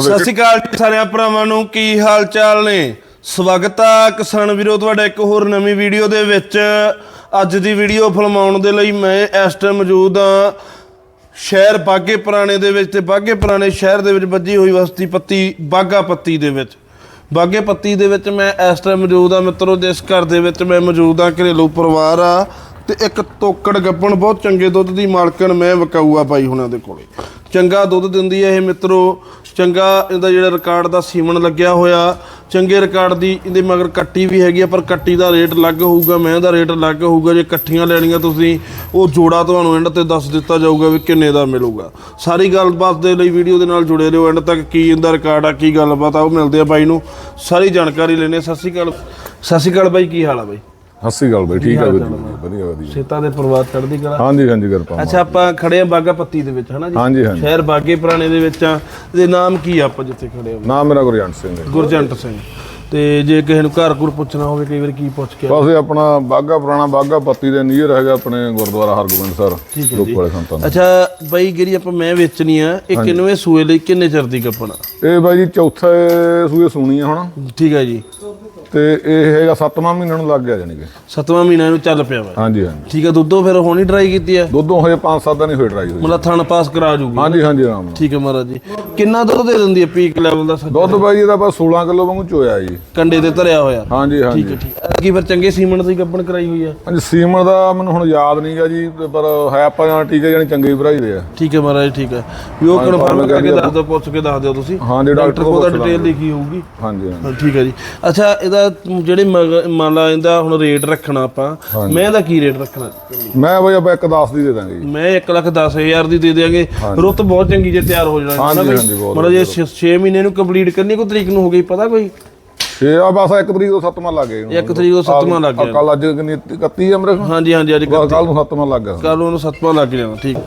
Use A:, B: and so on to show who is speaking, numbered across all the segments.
A: ਸਤਿ ਸ਼੍ਰੀ ਅਕਾਲ ਜੀ ਸਾਰਿਆਂ ਭਰਾਵਾਂ ਨੂੰ ਕੀ ਹਾਲ ਚਾਲ ਨੇ? ਸਵਾਗਤ ਆ ਕਿਸਾਨ ਵੀਰੋ ਤੁਹਾਡਾ ਇੱਕ ਹੋਰ ਨਵੀਂ ਵੀਡੀਓ ਦੇ ਵਿੱਚ। ਅੱਜ ਦੀ ਵੀਡੀਓ ਫਿਲਮਾਉਣ ਦੇ ਲਈ ਮੈਂ ਇਸ ਟਾਈਮ ਮੌਜੂਦ ਆ। ਸ਼ਹਿਰ ਬਾਗੇ ਪੁਰਾਣੇ ਦੇ ਵਿੱਚ ਤੇ ਬਾਗੇ ਪੁਰਾਣੇ ਸ਼ਹਿਰ ਦੇ ਵਿੱਚ ਵੱਜੀ ਹੋਈ ਵਸਤੀ ਪੱਤੀ ਬਾਗਾ ਪੱਤੀ ਦੇ ਵਿੱਚ। ਬਾਗੇ ਪੱਤੀ ਦੇ ਵਿੱਚ ਮੈਂ ਇਸ ਟਾਈਮ ਮੌਜੂਦ ਆ। ਮਿੱਤਰੋ ਜਿਸ ਘਰ ਦੇ ਵਿੱਚ ਮੈਂ ਮੌਜੂਦ ਆ ਘਰੇਲੂ ਪਰਿਵਾਰ ਆ। ਤੇ ਇੱਕ ਤੋਕੜ ਗੱਪਣ ਬਹੁਤ ਚੰਗੇ ਦੁੱਧ ਦੀ ਮਾਲਕਣ ਮੈਂ ਵਕਾਊ ਆ ਬਾਈ ਹੁਣਾਂ ਦੇ ਕੋਲੇ। ਚੰਗਾ ਦੁੱਧ ਦਿੰਦੀ ਹੈ ਇਹ ਮਿੱਤਰੋ। ਚੰਗਾ ਇਹਦਾ ਜਿਹੜਾ ਰਿਕਾਰਡ ਦਾ ਸੀਮਨ ਲੱਗਿਆ ਹੋਇਆ। ਚੰਗੇ ਰਿਕਾਰਡ ਦੀ ਇਹਦੇ ਮਗਰ ਕੱਟੀ ਵੀ ਹੈਗੀ ਆ, ਪਰ ਕੱਟੀ ਦਾ ਰੇਟ ਅਲੱਗ ਹੋਊਗਾ, ਮੈਂ ਦਾ ਰੇਟ ਅਲੱਗ ਹੋਊਗਾ। ਜੇ ਇਕੱਠੀਆਂ ਲੈਣੀਆਂ ਤੁਸੀਂ, ਉਹ ਜੋੜਾ ਤੁਹਾਨੂੰ ਐਂਡ ਤੇ ਦੱਸ ਦਿੱਤਾ ਜਾਊਗਾ ਵੀ ਕਿੰਨੇ ਦਾ ਮਿਲੂਗਾ। ਸਾਰੀ ਗੱਲਬਾਤ ਦੇ ਲਈ ਵੀਡੀਓ ਦੇ ਨਾਲ ਜੁੜੇ ਰਹੋ। ਐਂਡ ਤੱਕ ਕੀ ਇਹਦਾ ਰਿਕਾਰਡ ਆ, ਕੀ ਗੱਲਬਾਤ ਆ, ਉਹ ਮਿਲਦੇ ਆ ਬਾਈ ਨੂੰ। ਸਾਰੀ ਜਾਣਕਾਰੀ ਲੈਣੇ ਸਤਿ ਸ਼੍ਰੀ ਅਕਾਲ। ਸਤਿ ਸ਼੍ਰੀ ਅਕਾਲ ਬਾਈ, ਕੀ ਹਾਲ ਆ ਬਾਈ?
B: ਹੱਸੀ ਗੱਲ ਬਈ ਠੀਕ ਆ ਵੀਰ ਜੀ ਵਧੀਆ ਵਧੀਆ।
A: ਸੇਤਾ ਦੇ ਪਰਿਵਾਰ ਚੜ੍ਹਦੀ ਕਲਾ।
B: ਹਾਂਜੀ ਹਾਂਜੀ ਕਿਰਪਾ
A: ਅੱਛਾ ਆਪਾਂ ਖੜੇ ਆ ਬਾਗਾ ਪੱਤੀ ਦੇ ਵਿੱਚ ਹਨਾ ਜੀ?
B: ਹਾਂਜੀ ਹਾਂਜੀ।
A: ਸ਼ਹਿਰ ਬਾਗੇ ਪੁਰਾਣੇ ਦੇ ਵਿੱਚ ਆ। ਇਹਦੇ ਨਾਮ ਕੀ ਆ ਆਪਾਂ ਜਿੱਥੇ ਖੜੇ ਆ?
B: ਨਾਮ ਮੇਰਾ ਗੁਰਜੰਟ ਸਿੰਘ ਹੈ।
A: ਗੁਰਜੰਟ ਸਿੰਘ। ਤੇ ਜੇ ਕਿਸੇ ਨੂੰ ਘਰ ਘੁਰ ਪੁੱਛਣਾ ਹੋਵੇ ਕਈ ਵਾਰ ਕੀ ਪੁੱਛ ਕੇ
B: ਬਸ ਇਹ ਆਪਣਾ ਬਾਗਾ ਪੁਰਾਣਾ ਬਾਗਾ ਪੱਤੀ ਦੇ ਨੀਅਰ ਹੈਗਾ ਆਪਣੇ ਗੁਰਦੁਆਰਾ ਹਰਗੋਬਿੰਦ ਸਰ
A: ਠੀਕ ਹੈ
B: ਲੋਕ
A: ਜੀ।
B: ਵਾਲੇ ਸੰਤਾਂ ਦਾ।
A: ਅੱਛਾ ਬਾਈ ਜਿਹੜੀ ਆਪਾਂ ਮੈਂ ਵੇਚਣੀ ਆ ਇਹ ਕਿੰਨਵੇਂ ਸੂਏ ਲਈ ਕਿੰਨੇ ਚਿਰ ਦੀ ਕੱਪਣਾ?
B: ਇਹ ਬਾਈ ਜੀ ਚੌਥੇ ਸੂਏ ਸੂਣੀ ਆ ਹੁਣ
A: ਠੀਕ ਹੈ ਜੀ।
B: ਤੇ ਇਹ ਹੈਗਾ 7ਵਾਂ ਮਹੀਨਾ ਨੂੰ ਲੱਗ ਗਿਆ ਜਾਨੀ ਕਿ।
A: ਸੱਤਵਾਂ ਮਹੀਨਾ ਇਹਨੂੰ ਚੱਲ ਪਿਆ ਵਾ।
B: ਹਾਂਜੀ ਹਾਂਜੀ।
A: ਠੀਕ ਹੈ ਦੁੱਧੋਂ ਫਿਰ ਹੋਣੀ ਟਰਾਈ ਕੀਤੀ ਆ?
B: ਦੁੱਧੋਂ ਹਜੇ 5-7 ਦਿਨ ਹੀ ਹੋਏ ਟਰਾਈ ਹੋਈ
A: ਮਤਲਬ ਥਣ ਪਾਸ ਕਰਾ ਜੂਗੀ।
B: ਹਾਂਜੀ ਹਾਂਜੀ ਆਰਾਮ ਨਾਲ।
A: ਠੀਕ ਹੈ ਮਹਾਰਾਜ ਜੀ। ਕਿੰਨਾ ਦੁੱਧ ਦੇ ਦਿੰਦੀ ਹੈ ਪੀਕ ਲੈਵਲ ਦਾ ਸੱਚ?
B: ਦੁੱਧ ਬਾਈ ਇਹਦਾ ਬਸ 16 ਕਿਲੋ ਵਾਂਗੂ ਚੋਇਆ ਜੀ।
A: ਕੰਡੇ ਤੇ ਧਰਿਆ ਹੋਇਆ।
B: ਹਾਂਜੀ ਹਾਂਜੀ।
A: ਠੀਕ ਹੈ ਠੀਕ ਕੀ ਫਿਰ ਚੰਗੇ ਸੀਮਨ ਦੀ ਕੱਪਣ ਕਰਾਈ ਹੋਈ ਆ।
B: ਹਾਂਜੀ ਸੀਮਨ ਦਾ ਮੈਨੂੰ ਹੁਣ ਯਾਦ ਨਹੀਂਗਾ ਜੀ ਤੇ ਪਰ ਹੈ ਆਪਾਂ ਜਾਨ ਠੀਕ ਹੈ ਜਾਨੀ ਚੰਗੇ ਭਰਾਈ ਦੇ ਆ।
A: ਠੀਕ ਹੈ ਮਹਾਰਾਜ ਠੀਕ ਹੈ ਵੀ ਉਹ ਕਨਫਰਮ ਕਰਕੇ ਦੱਸ ਦਿਓ ਪੁੱਛ ਕੇ ਦੱਸ ਦਿਓ ਤੁਸੀਂ।
B: ਹਾਂ ਜੀ
A: ਡਾਕਟਰ
B: ਡਾਕਟਰ
A: ਕੋਲ ਤਾਂ
B: ਕੋਲ
A: ਡਿਟੇਲ ਲਿਖੀ ਹੋਊਗੀ।
B: ਹਾਂਜੀ ਹਾਂਜੀ।
A: ਹਾਂ, ਠੀਕ ਹੈ ਜੀ। ਅੱਛਾ ਇਹਦਾ ਜਿਹੜੇ ਮਗ- ਮੰਨ ਲਾ ਇਹਦਾ ਹੁਣ ਰੇਟ ਰੱਖਣਾ ਆਪਾਂ ਮੈਂ ਇਹਦਾ ਕੀ ਰੇਟ ਰੱਖਣਾ?
B: ਮੈਂ ਬਾਈ ਆਪਾਂ ਇੱਕ 10 ਦੀ ਦੇ ਦਾਂਗੇ ਜੀ।
A: ਮੈਂ 1 ਲੱਖ 10 ਦੀ ਦੇ ਦਿਆਂਗੇ। ਰੁੱਤ ਬਹੁਤ ਚੰਗੀ ਜੇ ਤਿਆਰ ਹੋ ਜਾਣਾ
B: ਹਾਂਜੀ? ਹਾਂਜੀ, ਬਹੁਤ
A: ਮਤਲਬ ਜੇ 6 ਮਹੀਨੇ ਨੂੰ ਕੰਪਲੀਟ ਕਰਨੀ ਕੋਈ ਤਰੀਕ ਨੂੰ ਹੋ ਗਈ ਪਤਾ ਕੋਈ?
B: ਛੇ ਆ ਬਸ ਇੱਕ ਤਰੀਕ ਤੋਂ ਸੱਤਵਾਂ ਲੱਗ ਗਿਆ
A: ਇੱਕ ਤਰੀਕ ਤੋਂ ਸੱਤਵਾਂ ਲੱਗ ਗਿਆ।
B: ਕੱਲ ਅੱਜ ਕਿੰਨੀ 31 ਆ ਮੇਰੇ
A: ਹਾਂਜੀ ਹਾਂਜੀ ਅੱਜ
B: ਕੱਲ ਕੱਲ ਨੂੰ ਸੱਤਵਾਂ ਲੱਗ ਗਿਆ।
A: ਕੱਲ ਉਹਨੂੰ ਸੱਤਵਾਂ ਲੱਗ ਜਾਣਾ ਠੀਕ।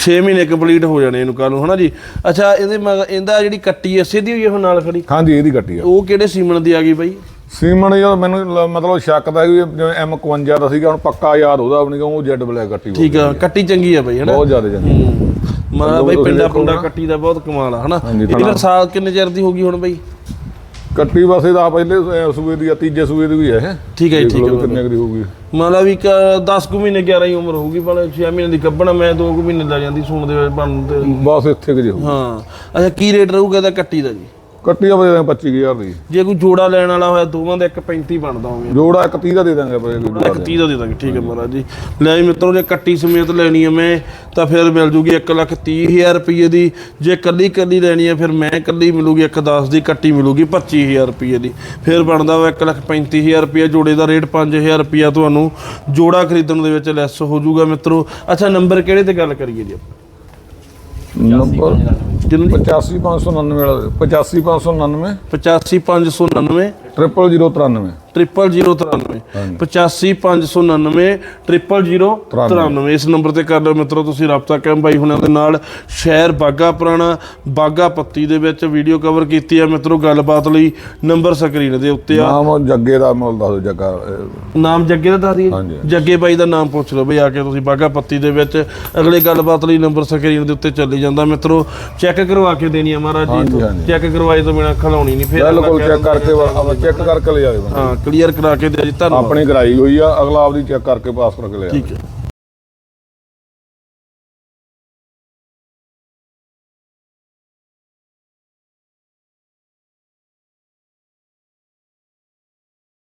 A: 6 ਮਹੀਨੇ ਕੰਪਲੀਟ ਹੋ ਜਾਣੇ ਇਹਨੂੰ ਕੱਲ ਨੂੰ ਹਨਾ ਜੀ? ਅੱਛਾ ਇਹਦੇ ਇਹਦਾ ਜਿਹੜੀ ਕੱਟੀ ਐ ਸਿੱਧੀ ਹੋਈ ਉਹ ਨਾਲ ਖੜੀ?
B: ਹਾਂਜੀ ਇਹਦੀ ਕੱਟੀ ਆ।
A: ਉਹ ਕਿਹੜੇ ਸੀਮਨ ਦੀ ਆ ਗਈ ਬਾਈ?
B: ਸੀਮਨ ਯਾਰ ਮੈਨੂੰ ਲ- ਮਤਲਬ ਸ਼ੱਕ ਦਾ ਵੀ ਜਿਵੇਂ M51 ਦਾ ਸੀਗਾ ਹੁਣ ਪੱਕਾ ਯਾਦ ਉਹਦਾ ਆਪਣੀ ਉਹ ਜੈਡ ਬਲੈਕ ਕੱਟੀ।
A: ਠੀਕ ਆ ਕੱਟੀ ਚੰਗੀ ਆ ਬਾਈ ਹਨਾ?
B: ਬਹੁਤ ਜ਼ਿਆਦਾ ਜਾਂਦੀ
A: ਹੂੰ। ਮਾ ਬਾਈ ਪਿੰਡਾ ਪੁੰਡਾ ਕੱਟੀ ਦਾ ਬਹੁਤ ਕਮਾਲ ਆ ਹਨਾ?
B: ਹਾਂਜੀ,
A: ਇਹ ਫਿਰ ਸਾਲ ਕਿੰਨੇ ਚਿਰ ਦੀ ਹੋ ਗਈ ਹੁਣ ਬਾਈ?
B: ਕੱਟੀ ਬਸ ਇਹਦਾ ਪਹਿਲੇ ਅਹ, ਸੂਏ ਦੀ ਆ ਤੀਜੇ ਸੂਏ ਦੀ ਵੀ ਹੈ ਇਹ।
A: ਠੀਕ ਹੈ ਜੀ, ਠੀਕ
B: ਲਓ
A: ਹੈ
B: ਵੀ ਕਿੰਨੇ ਕੁ ਦੀ ਹੋਊਗੀ
A: ਮੰਨ ਲਾ ਵੀ 10 ਕੁ ਮਹੀਨੇ 11 ਹੀ ਉਮਰ ਹੋਊਗੀ ਪਰ 6 ਮਹੀਨੇ ਦੀ ਕੱਢਣਾ ਮੈਂ 2 ਕੁ ਮਹੀਨੇ ਲੱਗ ਜਾਂਦੀ ਸੂਣ ਦੇ ਬਣ ਤੇ।
B: ਬਸ ਇੱਥੇ ਕਿ ਜੇ ਹੋਊ
A: ਹਾਂ। ਅੱਛਾ ਕੀ ਰੇਟ ਰਹੂਗਾ ਇਹਦਾ ਕੱਟੀ ਦਾ ਜੀ?
B: ਕੱਟੀ ਆ ਬਈ 25000 ਦੀ।
A: ਜੇ ਕੋਈ ਜੋੜਾ ਲੈਣ ਵਾਲਾ ਹੋਇਆ ਦੋਵਾਂ ਦਾ 1.35 ਬਣਦਾ ਹੋਵੇ।
B: ਜੋੜਾ ਇੱਕ 30 ਦਾ ਦੇ ਦਾਂਗੇ ਬਈ ਕੋਈ
A: ਇੱਕ 30 ਦਾ ਦੇ ਦਾਂਗੇ ਠੀਕ ਹੈ ਮਹਾਰਾਜ ਜੀ। ਲੈ ਮਿੱਤਰੋ ਜੇ ਕੱਟੀ ਸਮੇਤ ਲੈਣੀ ਹੈ ਮੈਂ ਤਾਂ ਫਿਰ ਮਿਲ ਜੂਗੀ 1 ਲੱਖ 30000 ਰੁਪਏ ਦੀ। ਜੇ ਕੱਲੀ ਕੱਲੀ ਲੈਣੀ ਹੈ ਫਿਰ ਮੈਂ ਕੱਲੀ ਮਿਲੂਗੀ 1 10 ਦੀ ਕੱਟੀ ਮਿਲੂਗੀ 25000 ਰੁਪਏ ਦੀ। ਫਿਰ ਬਣਦਾ ਵਾ 1 ਲੱਖ 35000 ਰੁਪਏ ਜੋੜੇ ਦਾ ਰੇਟ 5000 ਰੁਪਏ ਤੁਹਾਨੂੰ ਜੋੜਾ ਖਰੀਦਣ ਦੇ ਵਿੱਚ ਲੈਸ ਹੋ ਜਾਊਗਾ ਮਿੱਤਰੋ। ਅੱਛਾ ਨੰਬਰ ਕਿਹੜੇ ਤੇ ਗੱਲ ਕਰੀਏ ਜੀ ਆਪਾਂ?
B: ਨੰਬਰ?
A: ਕਿੰਨੀ
B: 85599 ਵਾਲਾ 85599
A: 85599
B: 00093
A: ਟ੍ਰਿਪਲ 093 85599 00093 ਇਸ ਨੰਬਰ ਤੇ ਕਰ ਲਓ ਮਿੱਤਰੋ ਤੁਸੀਂ ਰਾਬਤਾ ਕਾਇਮ ਬਾਈ ਹੁਣਾਂ ਦੇ ਨਾਲ। ਸ਼ਹਿਰ ਬਾਗਾ ਪੁਰਾਣਾ ਬਾਗਾ ਪੱਤੀ ਦੇ ਵਿੱਚ ਵੀਡੀਓ ਕਵਰ ਕੀਤੀ ਹੈ ਮਿੱਤਰੋ ਗੱਲਬਾਤ ਲਈ ਨੰਬਰ ਸਕਰੀਨ ਦੇ ਉੱਤੇ ਆ।
B: ਨਾਮ ਜੱਗੇ ਦਾ ਮੁੱਲ ਦੱਸ ਦਿਓ ਜੱਗਾ
A: ਨਾਮ ਜੱਗੇ ਦਾ ਦੱਸ ਦਈਏ। ਜੱਗੇ ਬਾਈ ਦਾ ਨਾਮ ਪੁੱਛ ਲਓ ਬਈ ਆ ਕੇ ਤੁਸੀਂ ਬਾਗਾ ਪੱਤੀ ਦੇ ਵਿੱਚ ਅਗਲੇ ਗੱਲਬਾਤ ਲਈ ਨੰਬਰ ਸਕਰੀਨ ਦੇ ਉੱਤੇ ਚੱਲੀ ਜਾਂਦਾ ਮਿੱਤਰੋ। ਚੈੱਕ ਕਰਵਾ ਕੇ ਦੇਣੀ ਆ ਮਹਾਰਾਜ ਜੀ। ਚੈੱਕ ਕਰਵਾਏ ਤੋਂ ਬਿਨਾ ਖਲਾਉਣੀ ਨਹੀਂ ਫਿਰ
B: ਬਿਲਕੁਲ ਚੈੱਕ ਕਰਕੇ ਚੈੱਕ ਕਰਕੇ ਲੈ ਜਾਵੇ
A: ਹਾਂ ਕਲੀਅਰ ਕਰਾ ਕੇ ਦੇ ਜੀ ਧੰਨਵਾਦ।
B: ਆਪਣੀ ਕਰਾਈ ਹੋਈ ਆ ਅਗਲਾ ਆਪਦੀ ਚੈੱਕ ਕਰਕੇ ਪਾਸ ਕਰਕੇ ਲੈ ਜਾਵੇ
A: ਠੀਕ ਹੈ।